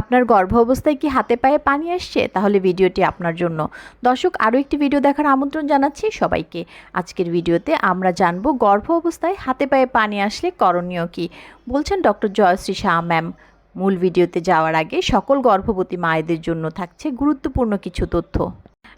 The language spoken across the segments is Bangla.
আপনার গর্ভ অবস্থায় কি হাতে পায়ে পানি আসছে? তাহলে ভিডিওটি আপনার জন্য। দর্শক, আরও একটি ভিডিও দেখার আমন্ত্রণ জানাচ্ছি সবাইকে। আজকের ভিডিওতে আমরা জানব গর্ভ অবস্থায় হাতে পায়ে পানি আসলে করণীয় কি। বলছেন ডক্টর জয়শ্রী শাহ ম্যাম। মূল ভিডিওতে যাওয়ার আগে সকল গর্ভবতী মায়েদের জন্য থাকছে গুরুত্বপূর্ণ কিছু তথ্য।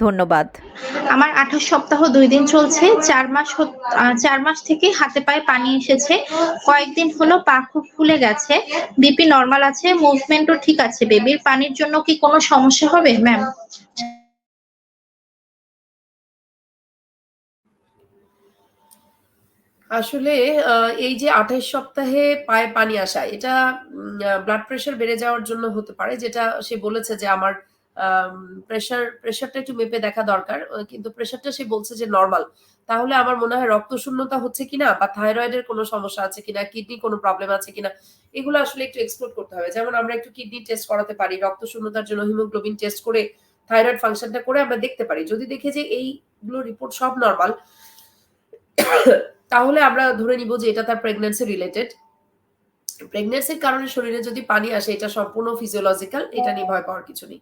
ধন্যবাদ। আমার আঠাশ সপ্তাহ দুই দিন চলছে চার মাস আহ, চার মাস থেকে হাতে পায়ে পানি এসেছে। কয়েকদিন হলো পা খুব ফুলে গেছে বিপি নর্মাল আছে মুভমেন্টও ঠিক আছে। বেবির পানির জন্য কি কোনো সমস্যা হবে ম্যাম? আসলে আহ, এই যে আঠাশ সপ্তাহে পায়ে পানি আসা এটা ব্লাড প্রেশার বেড়ে যাওয়ার জন্য হতে পারে যেটা সে বলেছে যে আমার প্রেশার প্রেশারটা একটু মেপে দেখা দরকার। কিন্তু প্রেশারটা সে বলছে যে নর্মাল তাহলে আমার মনে হয় রক্ত শূন্যতা হচ্ছে কিনা বা থাইরয়েডের কোনো সমস্যা আছে কিনা কিডনি কোনো প্রবলেম আছে কিনা, এগুলো আসলে একটু এক্সপ্লোর করতে হবে। যেমন আমরা একটু কিডনি টেস্ট করাতে পারি, রক্ত শূন্যতার জন্য হিমোগ্লোবিন টেস্ট করে থাইরয়েড ফাংশনটা করে আমরা দেখতে পারি। যদি দেখে যে এইগুলো রিপোর্ট সব নর্মাল তাহলে আমরা ধরে নিব যে এটা তার প্রেগন্যান্সি রিলেটেড প্রেগন্যান্সির কারণে শরীরে যদি পানি আসে, এটা সম্পূর্ণ ফিজিওলজিক্যাল এটা নিয়ে ভয় পাওয়ার কিছু নেই।